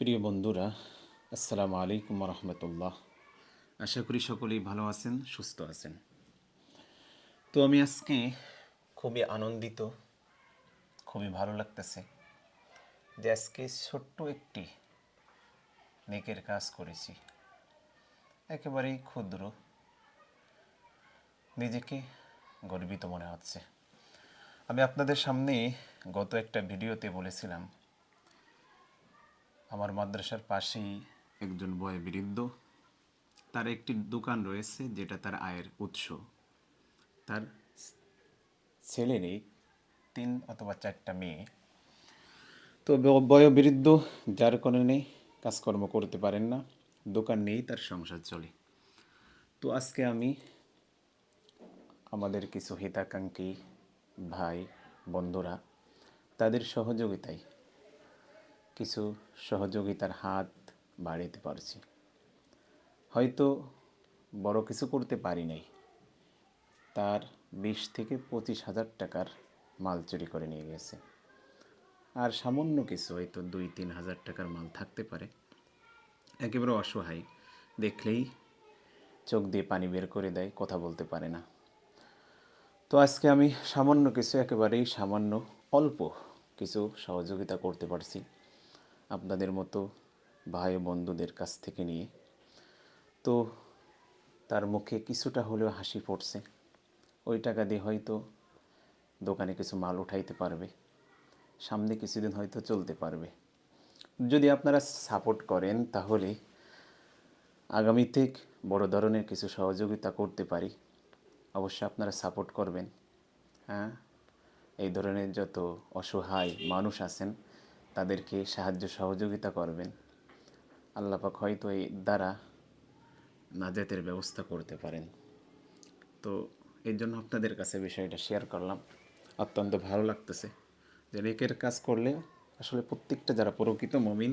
প্রিয় বন্ধুরা, আসসালামু আলাইকুম রহমতুল্লাহ। আশা করি সকলেই ভালো আছেন, সুস্থ আছেন। তো আমি আজকে খুবই আনন্দিত, খুবই ভালো লাগতেছে যে আজকে ছোট্ট একটি নেকের কাজ করেছি। একেবারেই ক্ষুদ্র, নিজেকে গর্বিত মনে হচ্ছে। আমি আপনাদের সামনে গত একটা ভিডিওতে বলেছিলাম আমার মাদ্রাসার পাশেই একজন বৃদ্ধ তার একটি দোকান রয়েছে যেটা তার আয়ের উৎস। তার ছেলে নেই, তিন অথবা চারটা মেয়ে। তো বয়োবৃদ্ধ, যার কারণে কাজকর্ম করতে পারেন না, দোকান নেই তার সংসার চলে। তো আজকে আমি আমাদের কিছু হিতাকাঙ্ক্ষী ভাই, বন্ধুরা, তাদের সহযোগিতায় কিছু সহযোগিতার হাত বাড়াতে পারছি। হয়তো বড় কিছু করতে পারি নাই। তার বিশ থেকে পঁচিশ হাজার টাকার মাল চুরি করে নিয়ে গেছে। আর সামান্য কিছু, হয়তো দুই, তিন হাজার টাকার মাল থাকতে পারে। একেবারে অসহায়। দেখলেই চোখ দিয়ে পানি বের করে দেয়, কথা বলতে পারে না। তো আজকে আমি সামান্য কিছু, একেবারেই সামান্য অল্প কিছু সহযোগিতা করতে পারছি। আপনাদের মতো ভাই বন্ধুদের কাছ থেকে নিয়ে। তো তার মুখে কিছুটা হলেও হাসি পড়ছে ওই টাকা দিয়ে হয়তো দোকানে কিছু মাল উঠাইতে পারবে। সামনে কিছুদিন হয়তো চলতে পারবে। যদি আপনারা সাপোর্ট করেন তাহলে আগামীতে বড় ধরনের কিছু সহযোগিতা করতে পারি। অবশ্যই আপনারা সাপোর্ট করবেন। হ্যাঁ? এই ধরনের যত অসহায় মানুষ আছেন তাদেরকে সাহায্য সহযোগিতা করবেন। আল্লাপাক হয়তো এই দ্বারা নাজাতের ব্যবস্থা করতে পারেন। তো এর জন্য আপনাদের কাছে বিষয়টা শেয়ার করলাম। অত্যন্ত ভালো লাগতেছে যে নেকের কাজ করলে আসলে প্রত্যেকটা যারা প্রকৃত মমিন,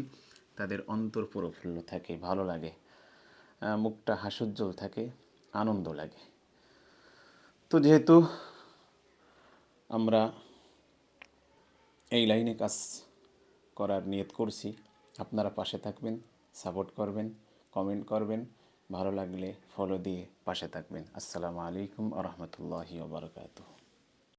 তাদের অন্তর প্রফুল্ল থাকে, ভালো লাগে মুখটা হাস্যোজ্জ্বল থাকে, আনন্দ লাগে। তো যেহেতু আমরা এই লাইনে কাজ করার নিয়ত করছি। আপনারা পাশে থাকবেন সাপোর্ট করবেন কমেন্ট করবেন, ভালো লাগলে ফলো দিয়ে পাশে থাকবেন। আসসালামু আলাইকুম আ রহমতুল্লাহি